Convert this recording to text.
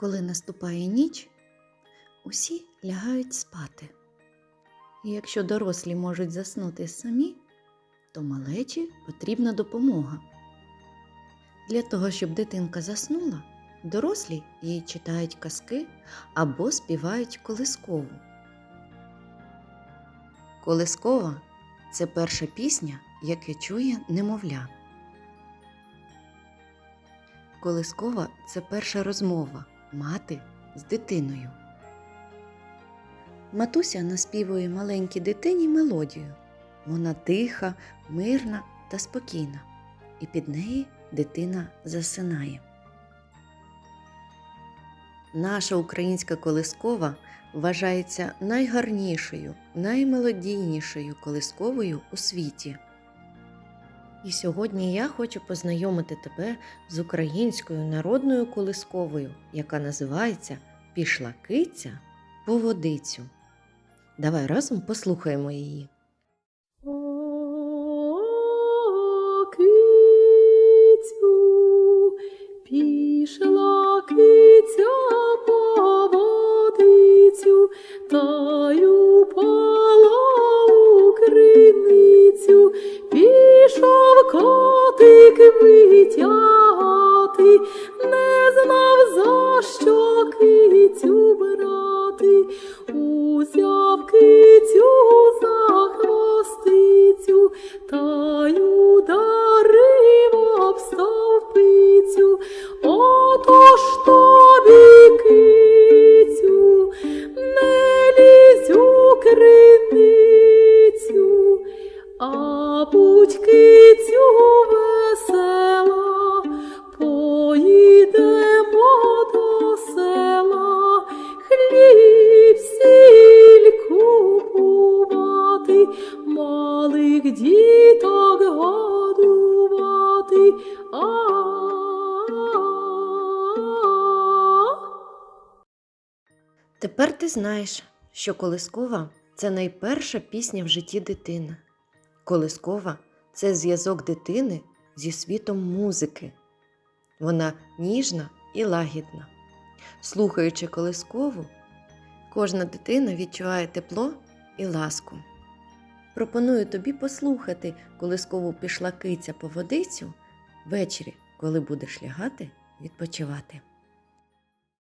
Коли наступає ніч, усі лягають спати. І якщо дорослі можуть заснути самі, то малечі потрібна допомога. Для того, щоб дитинка заснула, дорослі їй читають казки або співають колискову. Колискова це перша пісня, яке чує немовля. Колискова це перша розмова мати з дитиною. Матуся наспівує маленькій дитині мелодію. Вона тиха, мирна та спокійна, і під неї дитина засинає. Наша українська колискова вважається найгарнішою, наймелодійнішою колисковою у світі. І сьогодні я хочу познайомити тебе з українською народною колисковою, яка називається Пішла киця по водицю. Давай разом послухаємо її. Витягати, не знав за що кицю брати, узяв кицю за хвостицю, та й ударив об стовпицю. Отож тобі, кицю, не лізь у криницю, а будь кицю діток годувати. Тепер ти знаєш, що колискова це найперша пісня в житті дитини. Колискова це зв'язок дитини зі світом музики. Вона ніжна і лагідна. Слухаючи колискову, кожна дитина відчуває тепло і ласку. Пропоную тобі послухати коли скову пішла киця по водицю ввечері, коли будеш лягати відпочивати.